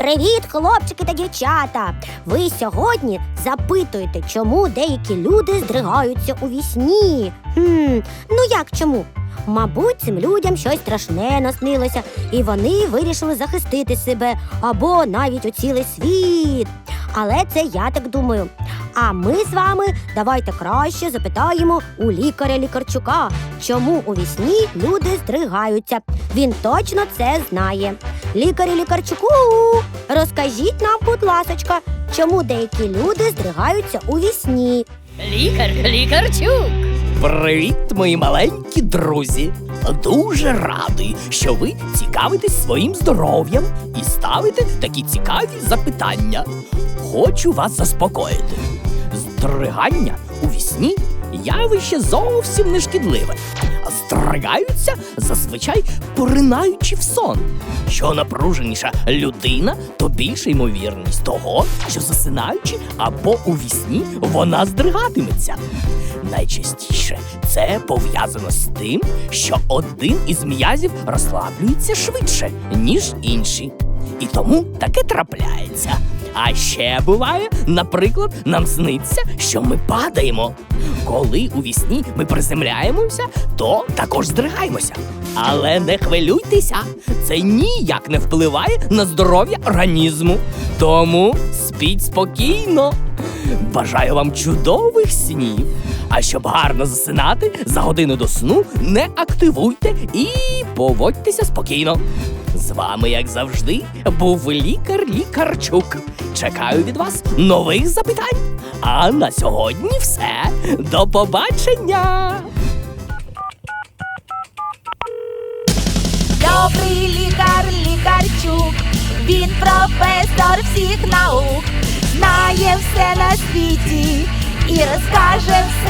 Привіт, хлопчики та дівчата! Ви сьогодні запитуєте, чому деякі люди здригаються у вісні. Хм, ну як чому? Мабуть, цим людям щось страшне наснилося, і вони вирішили захистити себе або навіть у цілий світ. Але це я так думаю. А ми з вами давайте краще запитаємо у лікаря лікарчука, чому у вісні люди здригаються. Він точно це знає. Лікарю лікарчуку, розкажіть нам, будь ласочка, чому деякі люди здригаються у вісні. Лікар, лікарчук. Привіт, мої маленькі друзі! Дуже радий, що ви цікавитесь своїм здоров'ям і ставите такі цікаві запитання. Хочу вас заспокоїти. Здригання у вісні явище зовсім не шкідливе. Здригаються зазвичай поринаючи в сон. Що напруженіша людина, то більша ймовірність того, що засинаючи або у вісні вона здригатиметься. Найчастіше це пов'язано з тим, що один із м'язів розслаблюється швидше, ніж інші. І тому таке трапляється. А ще буває, наприклад, нам сниться, що ми падаємо. Коли у вісні ми приземляємося, то також здригаємося. Але не хвилюйтеся, це ніяк не впливає на здоров'я організму. Тому спіть спокійно. Бажаю вам чудових снів. А щоб гарно засинати, за годину до сну не активуйте і поводьтеся спокійно. З вами, як завжди, був лікар Лікарчук. Чекаю від вас нових запитань. А на сьогодні все. До побачення! Добрий лікар, лікарчук, він професор всіх наук, знає все на світі і розкаже все.